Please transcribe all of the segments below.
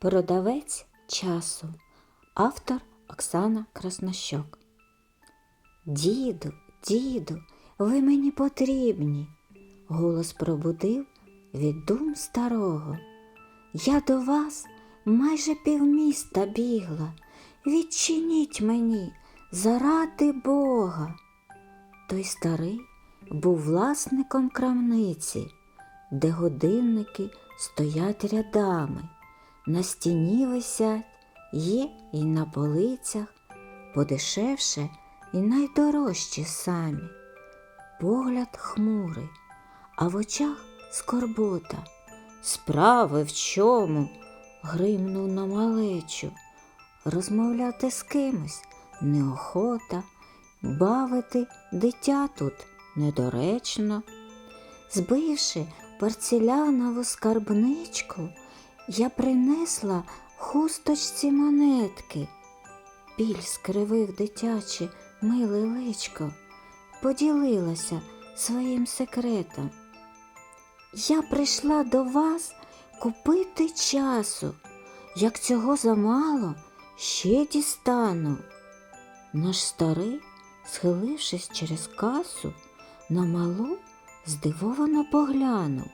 Продавець часу. Автор Оксана Краснощок. Діду, діду, ви мені потрібні. Голос пробудив від дум старого. Я до вас майже півміста бігла. Відчиніть мені заради Бога. Той старий був власником крамниці, де годинники стоять рядами, на стіні висять, є і на полицях, подешевше і найдорожчі самі. Погляд хмурий, а в очах скорбота. Справи в чому? гримнув на малечу. Розмовляти з кимось неохота, бавити дитя тут недоречно. Збивши порцелянову скарбничку, я принесла хусточці монетки. Біль скривив дитяче миле личко, поділилася своїм секретом. Я прийшла до вас купити часу. Як цього замало, ще дістану. Наш старий, схилившись через касу, на малу здивовано поглянув.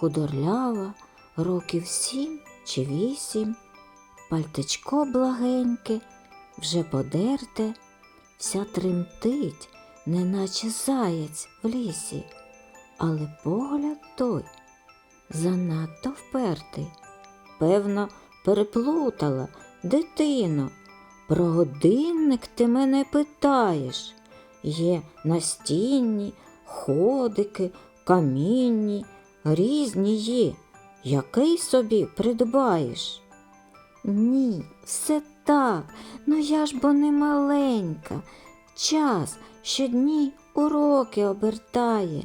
Худорлява, років сім чи вісім, пальтечко благеньке, вже подерте, вся тремтить, неначе заєць в лісі, але погляд той занадто впертий. Певно, переплутала, дитино. Про годинник ти мене питаєш. Є настінні, ходики, камінні, різні є. Який собі придбаєш? Ні, все так, ну я ж бо не маленька. Час щодні уроки обертає,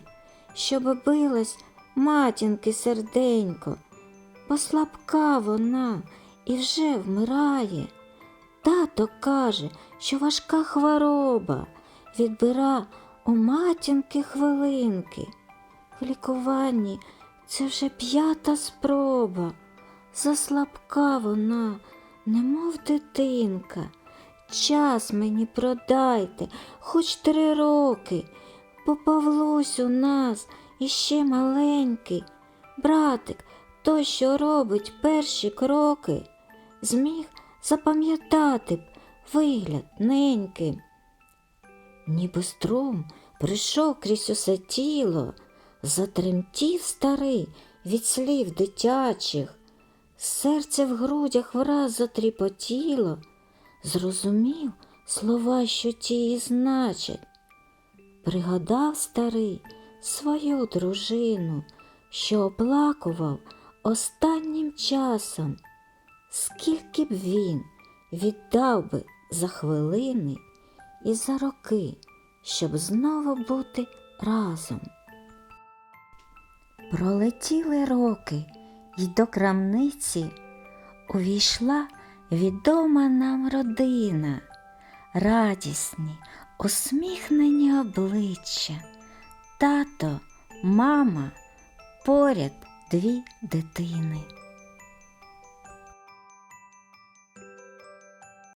щоб билось матінки серденько, бо слабка вона і вже вмирає. Тато каже, що важка хвороба відбира у матінки хвилинки. В лікуванні це вже п'ята спроба. Заслабка вона, немов дитинка. Час мені продайте, хоч три роки, бо Павлусь у нас іще маленький. Братик, той, що робить перші кроки, зміг запам'ятати б вигляд ненький. Ніби струм прийшов крізь усе тіло, затремтів старий від слів дитячих, серце в грудях враз затріпотіло, зрозумів слова, що ті і значать. Пригадав старий свою дружину, що оплакував останнім часом, скільки б він віддав би за хвилини і за роки, щоб знову бути разом. Пролетіли роки, і до крамниці увійшла відома нам родина, радісні, усміхнені обличчя, тато, мама, поряд дві дитини.